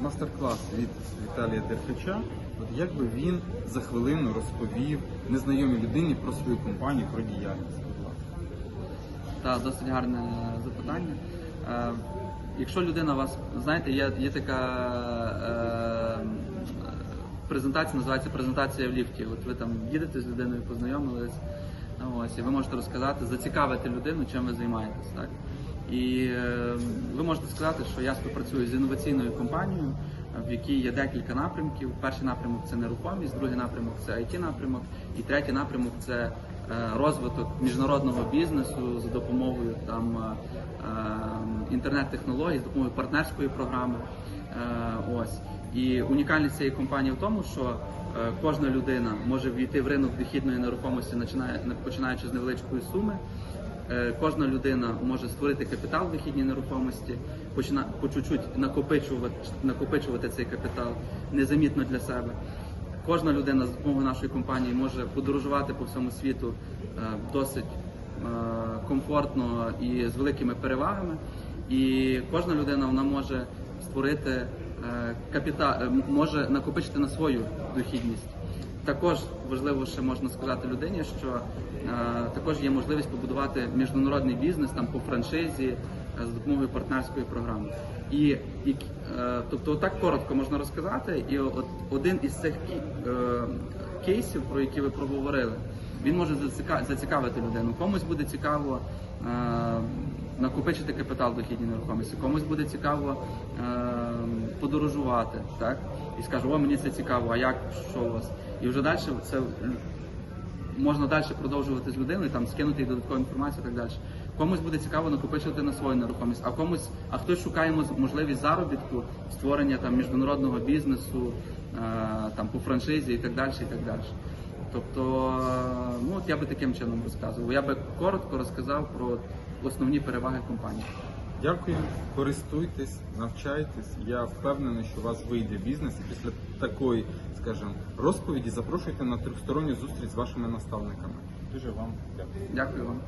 мастер-клас від Віталія Деркача. От як би він за хвилину розповів незнайомій людині про свою компанію, про діяльність. Будь ласка. Та досить гарне запитання. Е, якщо людина вас, знаєте, є, є така е, презентація, називається презентація в ліфті. От ви там їдете з людиною, познайомились, ну, ось, і ви можете розказати, зацікавити людину, чим ви займаєтесь. Так? І е, ви можете сказати, що я співпрацюю з інноваційною компанією, в якій є декілька напрямків. Перший напрямок це нерухомість, другий напрямок це it напрямок, і третій напрямок це е, розвиток міжнародного бізнесу за допомогою там е, інтернет-технологій, за допомогою партнерської програми. Ось і унікальність цієї компанії в тому, що кожна людина може війти в ринок дохідної нерухомості, починаючи з невеличкої суми. Е, Кожна людина може створити капітал в вихідній нерухомості, почина по чуть-чуть накопичувати, накопичувати цей капітал незамітно для себе. Кожна людина за допомогою нашої компанії може подорожувати по всьому світу е, досить е, комфортно і з великими перевагами. І кожна людина вона може створити капітал, може накопичити на свою дохідність. Також важливо ще можна сказати людині, що е, також є можливість побудувати міжнародний бізнес там по франшизі е, за допомогою партнерської програми. І, і е, тобто, так коротко можна розказати. І от один із цих кейсів, про які ви проговорили, він може зацікавити людину. Комусь буде цікаво накопичити капітал дохідній нерухомості, комусь буде цікаво е, подорожувати, так? І скаже, о, мені це цікаво, а як, що у вас? І вже далі це можна далі продовжувати з людиною, там скинути їй додаткову інформацію і так далі. Комусь буде цікаво накопичувати на свою нерухомість, а комусь, а хтось шукає можливість заробітку, створення там міжнародного бізнесу, е, там по франшизі і так далі, і так далі. Тобто, я би таким чином розказував. Я би коротко розказав про основні переваги компанії. Дякую, користуйтесь, навчайтесь. Я впевнений, що у вас вийде бізнес. І після такої, скажімо, розповіді запрошуйте на трьохсторонню зустріч з вашими наставниками. Дуже вам дякую. Дякую вам.